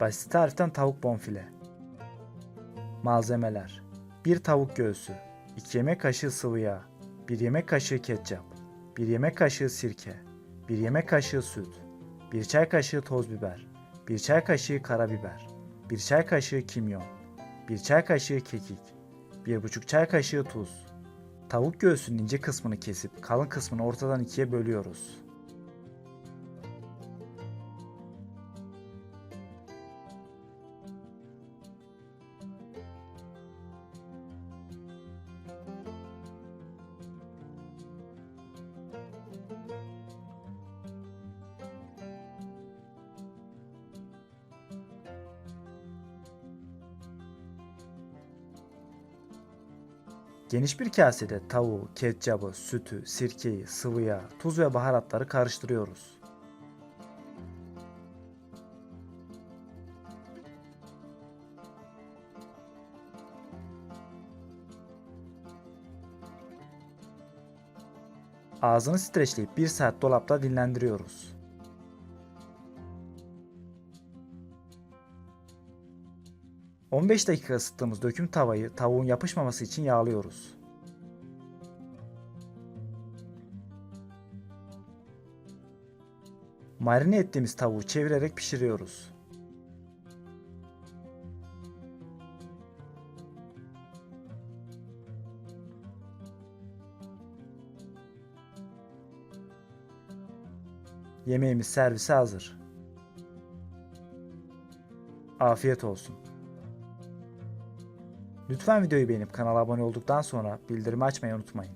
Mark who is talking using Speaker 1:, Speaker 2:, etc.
Speaker 1: Basit tariften tavuk bonfile. Malzemeler 1 tavuk göğsü 2 yemek kaşığı sıvı yağ 1 yemek kaşığı ketçap 1 yemek kaşığı sirke 1 yemek kaşığı süt 1 çay kaşığı toz biber 1 çay kaşığı karabiber 1 çay kaşığı kimyon 1 çay kaşığı kekik 1,5 çay kaşığı tuz Tavuk göğsünün ince kısmını kesip kalın kısmını ortadan ikiye bölüyoruz. Geniş bir kasede tavuğu, ketçabı, sütü, sirkeyi, sıvı yağ, tuz ve baharatları karıştırıyoruz. Ağzını streçleyip 1 saat dolapta dinlendiriyoruz. ...15 dakika ısıttığımız döküm tavayı tavuğun yapışmaması için yağlıyoruz. Marine ettiğimiz tavuğu çevirerek pişiriyoruz. Yemeğimiz servise hazır. Afiyet olsun. Lütfen videoyu beğenip kanala abone olduktan sonra bildirimi açmayı unutmayın.